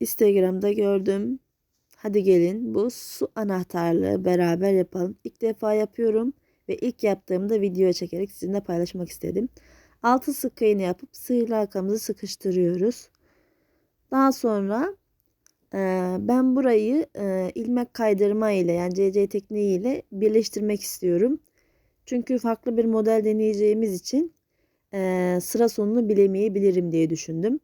Instagram'da gördüm. Hadi gelin bu su anahtarlığı beraber yapalım. İlk defa yapıyorum ve ilk yaptığımda video çekerek sizinle paylaşmak istedim. Altı sık iğne yapıp sığırlı halkamızı sıkıştırıyoruz. Daha sonra e, ben burayı e, ilmek kaydırma ile yani CC tekniği ile birleştirmek istiyorum. Çünkü farklı bir model deneyeceğimiz için e, sıra sonunu bilemeyebilirim diye düşündüm.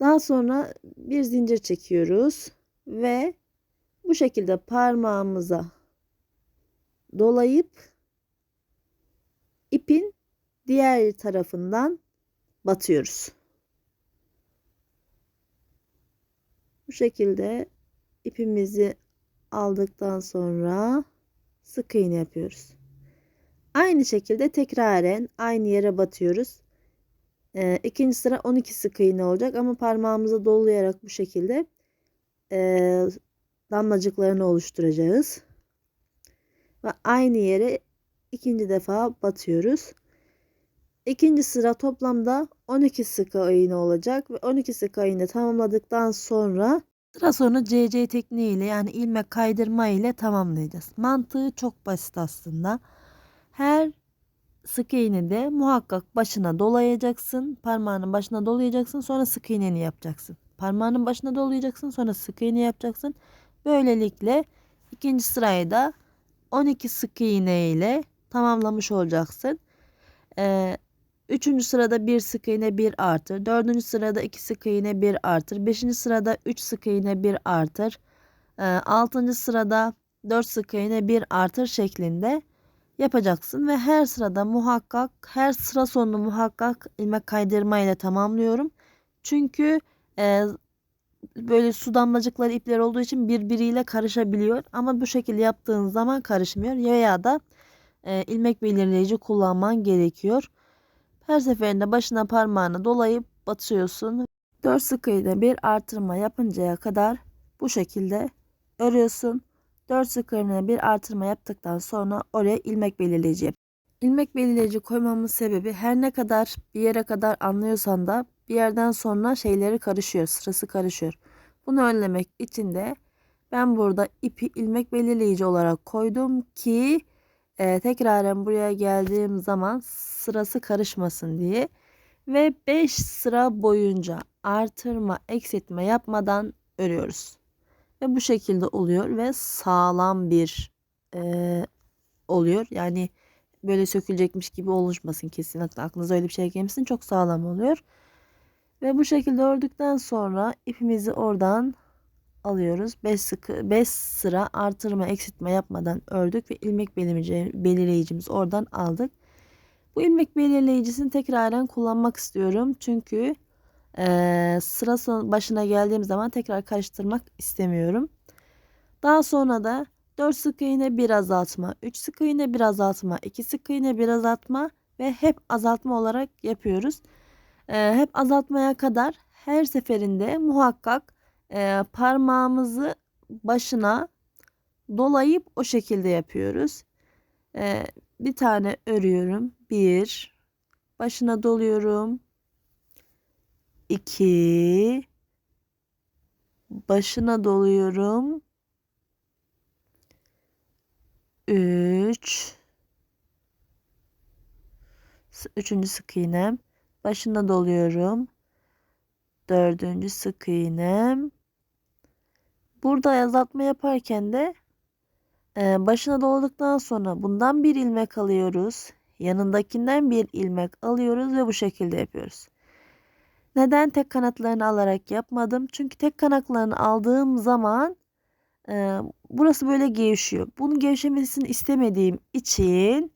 Daha sonra bir zincir çekiyoruz ve bu şekilde parmağımıza dolayıp ipin diğer tarafından batıyoruz. Bu şekilde ipimizi aldıktan sonra sık iğne yapıyoruz. Aynı şekilde tekraren aynı yere batıyoruz. Ee, ikinci sıra 12 sık iğne olacak ama parmağımıza dolayarak bu şekilde e, damlacıklarını oluşturacağız. Ve aynı yere ikinci defa batıyoruz. İkinci sıra toplamda 12 sık iğne olacak ve 12 sık iğne tamamladıktan sonra sıra sonu CC tekniği ile yani ilmek kaydırma ile tamamlayacağız. Mantığı çok basit aslında. Her sık iğnede muhakkak başına dolayacaksın. Parmağının başına dolayacaksın. Sonra sık iğneni yapacaksın. Parmağının başına dolayacaksın. Sonra sık iğne yapacaksın. Böylelikle ikinci sırayı da 12 sık iğne ile tamamlamış olacaksın. Ee, üçüncü sırada bir sık iğne bir artır. Dördüncü sırada iki sık iğne bir artır. Beşinci sırada üç sık iğne bir artır. Ee, altıncı sırada dört sık iğne bir artır şeklinde yapacaksın ve her sırada muhakkak her sıra sonunu muhakkak ilmek kaydırma ile tamamlıyorum. Çünkü e, böyle su damlacıkları ipler olduğu için birbiriyle karışabiliyor ama bu şekilde yaptığın zaman karışmıyor veya da e, ilmek belirleyici kullanman gerekiyor. Her seferinde başına parmağını dolayıp batıyorsun. 4 sık iğne bir artırma yapıncaya kadar bu şekilde örüyorsun. 4 sık bir artırma yaptıktan sonra oraya ilmek belirleyici. İlmek belirleyici koymamın sebebi her ne kadar bir yere kadar anlıyorsan da bir yerden sonra şeyleri karışıyor, sırası karışıyor. Bunu önlemek için de ben burada ipi ilmek belirleyici olarak koydum ki e, tekraren buraya geldiğim zaman sırası karışmasın diye. Ve 5 sıra boyunca artırma, eksiltme yapmadan örüyoruz. Ve bu şekilde oluyor ve sağlam bir e, oluyor. Yani böyle sökülecekmiş gibi oluşmasın kesinlikle aklınıza öyle bir şey gelmesin çok sağlam oluyor. Ve bu şekilde ördükten sonra ipimizi oradan alıyoruz. 5 sıkı 5 sıra artırma eksiltme yapmadan ördük ve ilmek belirleyicimizi oradan aldık. Bu ilmek belirleyicisini tekraren kullanmak istiyorum. Çünkü e, sıra son, başına geldiğim zaman tekrar karıştırmak istemiyorum. Daha sonra da 4 sık iğne bir azaltma, 3 sık iğne bir azaltma, 2 sık iğne bir azaltma ve hep azaltma olarak yapıyoruz. E, hep azaltmaya kadar her seferinde muhakkak e, parmağımızı başına dolayıp o şekilde yapıyoruz. E, bir tane örüyorum. Bir başına doluyorum. 2 başına doluyorum. 3 üçüncü sık iğnem başına doluyorum. Dördüncü sık iğnem. Burada azaltma yaparken de e, başına dolduktan sonra bundan bir ilmek alıyoruz. Yanındakinden bir ilmek alıyoruz ve bu şekilde yapıyoruz. Neden tek kanatlarını alarak yapmadım? Çünkü tek kanatlarını aldığım zaman e, burası böyle gevşiyor. Bunun gevşemesini istemediğim için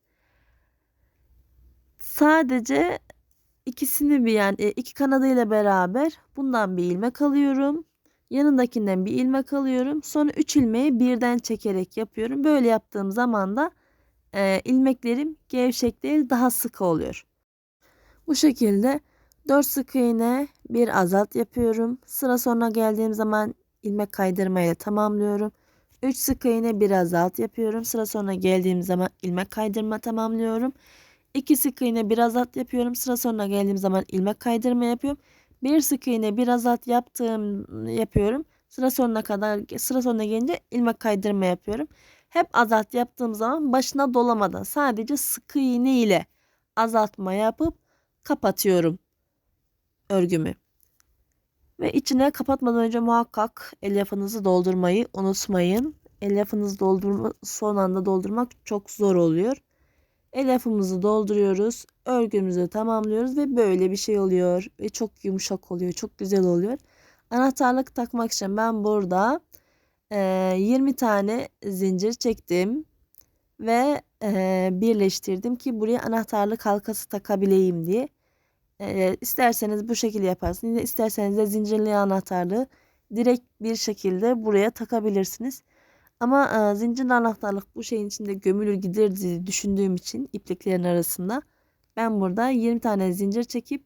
sadece ikisini bir yani e, iki kanadıyla beraber bundan bir ilmek alıyorum. Yanındakinden bir ilmek alıyorum. Sonra 3 ilmeği birden çekerek yapıyorum. Böyle yaptığım zaman da e, ilmeklerim gevşek değil daha sıkı oluyor. Bu şekilde 4 sık iğne bir azalt yapıyorum. Sıra sonuna geldiğim zaman ilmek kaydırma ile tamamlıyorum. 3 sık iğne bir azalt yapıyorum. Sıra sonuna geldiğim zaman ilmek kaydırma tamamlıyorum. 2 sık iğne bir azalt yapıyorum. Sıra sonuna geldiğim zaman ilmek kaydırma yapıyorum. Bir sık iğne bir azalt yaptığım yapıyorum. Sıra sonuna kadar sıra sonuna gelince ilmek kaydırma yapıyorum. Hep azalt yaptığım zaman başına dolamadan sadece sık iğne ile azaltma yapıp kapatıyorum örgümü. Ve içine kapatmadan önce muhakkak elyafınızı doldurmayı unutmayın. Elyafınızı doldurma, son anda doldurmak çok zor oluyor. Elyafımızı dolduruyoruz. Örgümüzü tamamlıyoruz ve böyle bir şey oluyor. Ve çok yumuşak oluyor. Çok güzel oluyor. Anahtarlık takmak için ben burada e, 20 tane zincir çektim. Ve e, birleştirdim ki buraya anahtarlık halkası takabileyim diye. E, isterseniz bu şekilde yaparsınız. İsterseniz de zincirli anahtarlığı direkt bir şekilde buraya takabilirsiniz. Ama e, zincirli anahtarlık bu şeyin içinde gömülür gider diye düşündüğüm için ipliklerin arasında ben burada 20 tane zincir çekip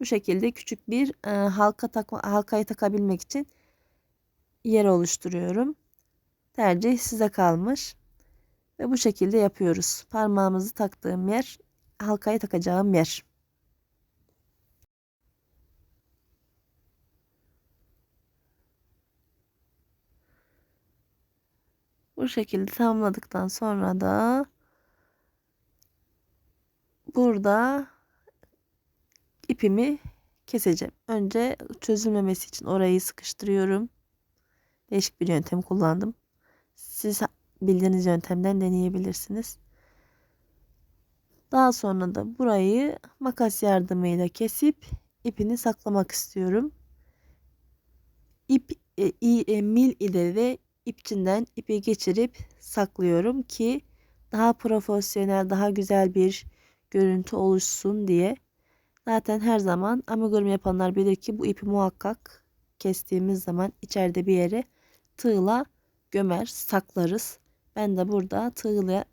bu şekilde küçük bir e, halka takma, halkayı takabilmek için yer oluşturuyorum. Tercih size kalmış. Ve bu şekilde yapıyoruz. Parmağımızı taktığım yer halkayı takacağım yer. Bu şekilde tamamladıktan sonra da burada ipimi keseceğim. Önce çözülmemesi için orayı sıkıştırıyorum. Değişik bir yöntem kullandım. Siz bildiğiniz yöntemden deneyebilirsiniz. Daha sonra da burayı makas yardımıyla kesip ipini saklamak istiyorum. İp e, e, mil ile ve ipçinden ipi geçirip saklıyorum ki daha profesyonel, daha güzel bir görüntü oluşsun diye. Zaten her zaman amigurumi yapanlar bilir ki bu ipi muhakkak kestiğimiz zaman içeride bir yere tığla gömer, saklarız. Ben de burada tığla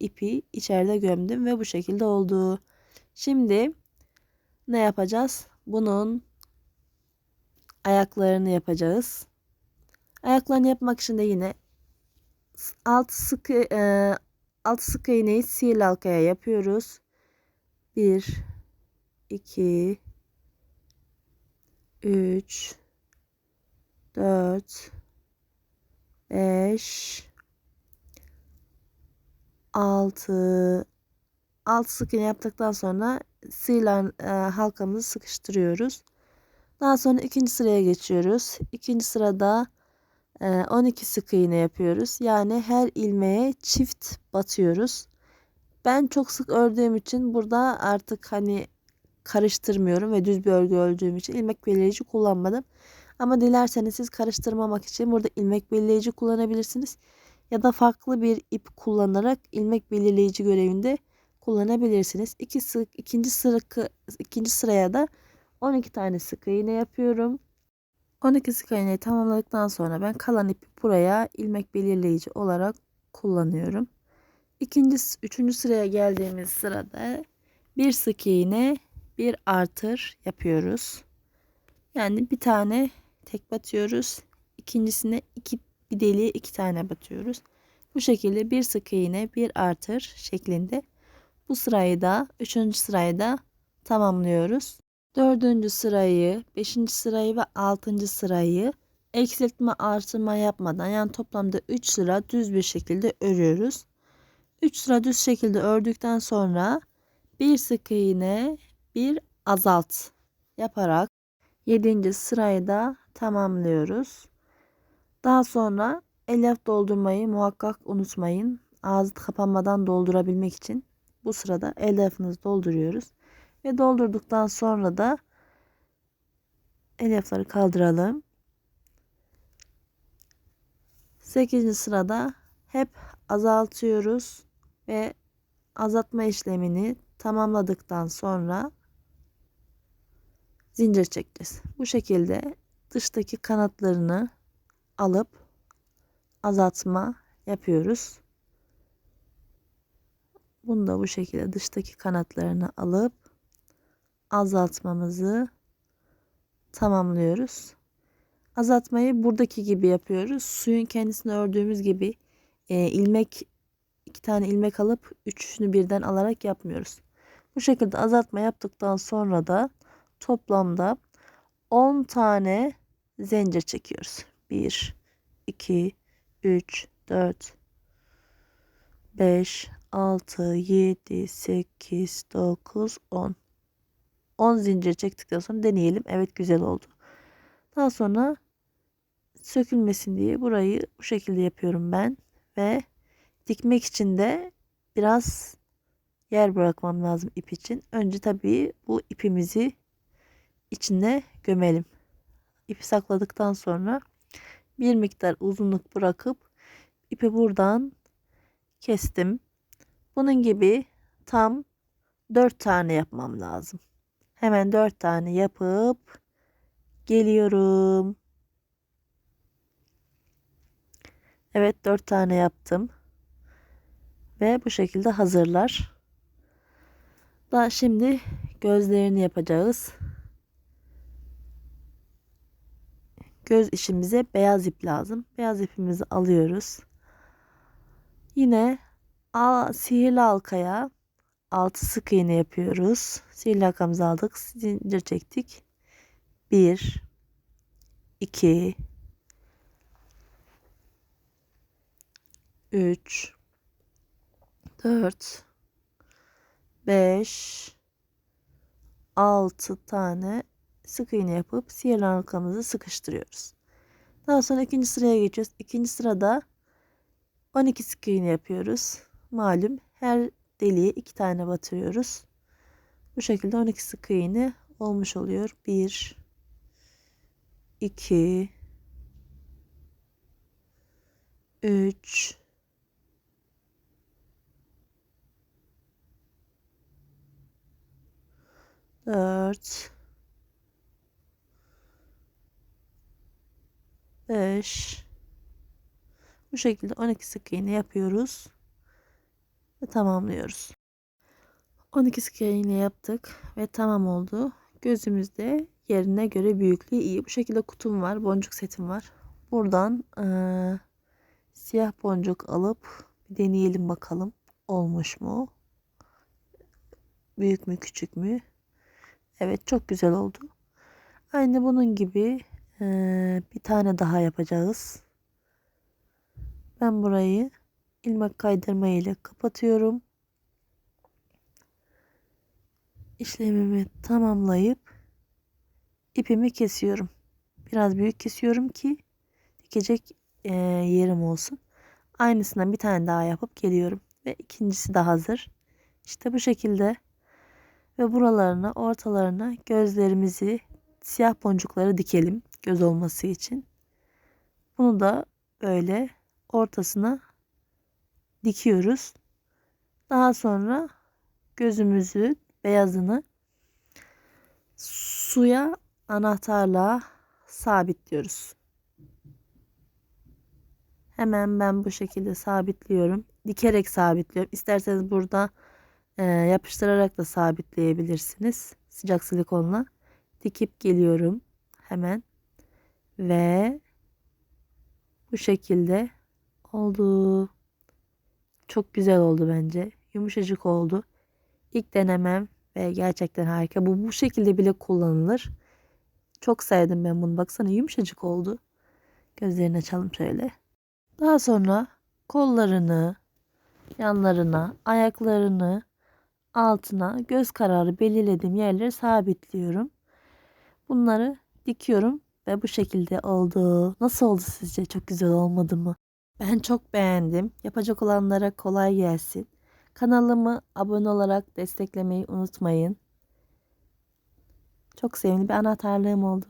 ipi içeride gömdüm ve bu şekilde oldu. Şimdi ne yapacağız? Bunun ayaklarını yapacağız. Ayaklarını yapmak için de yine alt sık e, alt sık iğneyi sihirli halkaya yapıyoruz. 1 2 3 4 5 6 alt sık iğne yaptıktan sonra sihirli e, halkamızı sıkıştırıyoruz. Daha sonra ikinci sıraya geçiyoruz. İkinci sırada 12 ee, sık iğne yapıyoruz. Yani her ilmeğe çift batıyoruz. Ben çok sık ördüğüm için burada artık hani karıştırmıyorum ve düz bir örgü ördüğüm için ilmek belirleyici kullanmadım. Ama dilerseniz siz karıştırmamak için burada ilmek belirleyici kullanabilirsiniz. Ya da farklı bir ip kullanarak ilmek belirleyici görevinde kullanabilirsiniz. İki sık, ikinci, sıra, ikinci sıraya da 12 tane sık iğne yapıyorum. 12 sık iğneyi tamamladıktan sonra ben kalan ipi buraya ilmek belirleyici olarak kullanıyorum. İkinci, üçüncü sıraya geldiğimiz sırada bir sık iğne, bir artır yapıyoruz. Yani bir tane tek batıyoruz. İkincisine iki bir deliğe iki tane batıyoruz. Bu şekilde bir sık iğne, bir artır şeklinde bu sırayı da üçüncü sırayı da tamamlıyoruz. Dördüncü sırayı, beşinci sırayı ve altıncı sırayı eksiltme artırma yapmadan yani toplamda 3 sıra düz bir şekilde örüyoruz. 3 sıra düz şekilde ördükten sonra bir sık iğne bir azalt yaparak 7. sırayı da tamamlıyoruz. Daha sonra elyaf doldurmayı muhakkak unutmayın. Ağzı kapanmadan doldurabilmek için bu sırada elyafınızı dolduruyoruz. Ve doldurduktan sonra da elyafları kaldıralım. 8. sırada hep azaltıyoruz ve azaltma işlemini tamamladıktan sonra zincir çekeceğiz. Bu şekilde dıştaki kanatlarını alıp azaltma yapıyoruz. Bunu da bu şekilde dıştaki kanatlarını alıp azaltmamızı tamamlıyoruz. Azaltmayı buradaki gibi yapıyoruz. Suyun kendisini ördüğümüz gibi e, ilmek iki tane ilmek alıp üçünü birden alarak yapmıyoruz. Bu şekilde azaltma yaptıktan sonra da toplamda 10 tane zincir çekiyoruz. 1 2 3 4 5 6 7 8 9 10 10 zincir çektikten sonra deneyelim. Evet güzel oldu. Daha sonra sökülmesin diye burayı bu şekilde yapıyorum ben ve dikmek için de biraz yer bırakmam lazım ip için. Önce tabii bu ipimizi içine gömelim. İpi sakladıktan sonra bir miktar uzunluk bırakıp ipi buradan kestim. Bunun gibi tam 4 tane yapmam lazım. Hemen 4 tane yapıp geliyorum. Evet 4 tane yaptım. Ve bu şekilde hazırlar. Daha şimdi gözlerini yapacağız. Göz işimize beyaz ip lazım. Beyaz ipimizi alıyoruz. Yine sihirli halkaya 6 sık iğne yapıyoruz. Sihirli halkamızı aldık. Zincir çektik. 1 2 3 4 5 6 tane sık iğne yapıp sihirli halkamızı sıkıştırıyoruz. Daha sonra ikinci sıraya geçiyoruz. İkinci sırada 12 sık iğne yapıyoruz. Malum her deliğe iki tane batırıyoruz. Bu şekilde 12 sık iğne olmuş oluyor. 1 2 3 4 5 bu şekilde 12 sık iğne yapıyoruz ve tamamlıyoruz. 12 sık iğne yaptık ve tamam oldu. Gözümüzde yerine göre büyüklüğü iyi. Bu şekilde kutum var, boncuk setim var. Buradan e, siyah boncuk alıp deneyelim bakalım olmuş mu? Büyük mü küçük mü? Evet çok güzel oldu. Aynı bunun gibi e, bir tane daha yapacağız. Ben burayı ilmek kaydırma ile kapatıyorum. İşlemimi tamamlayıp ipimi kesiyorum. Biraz büyük kesiyorum ki dikecek e, yerim olsun. Aynısından bir tane daha yapıp geliyorum. Ve ikincisi de hazır. İşte bu şekilde ve buralarına ortalarına gözlerimizi siyah boncukları dikelim göz olması için. Bunu da böyle ortasına dikiyoruz. Daha sonra gözümüzü beyazını suya anahtarla sabitliyoruz. Hemen ben bu şekilde sabitliyorum. Dikerek sabitliyorum. İsterseniz burada e, yapıştırarak da sabitleyebilirsiniz. Sıcak silikonla. Dikip geliyorum. Hemen. Ve bu şekilde oldu. Çok güzel oldu bence. Yumuşacık oldu. İlk denemem ve gerçekten harika. Bu bu şekilde bile kullanılır. Çok sevdim ben bunu. Baksana yumuşacık oldu. Gözlerini açalım şöyle. Daha sonra kollarını, yanlarına, ayaklarını altına göz kararı belirlediğim yerleri sabitliyorum. Bunları dikiyorum ve bu şekilde oldu. Nasıl oldu sizce? Çok güzel olmadı mı? Ben çok beğendim. Yapacak olanlara kolay gelsin. Kanalımı abone olarak desteklemeyi unutmayın. Çok sevimli bir anahtarlığım oldu.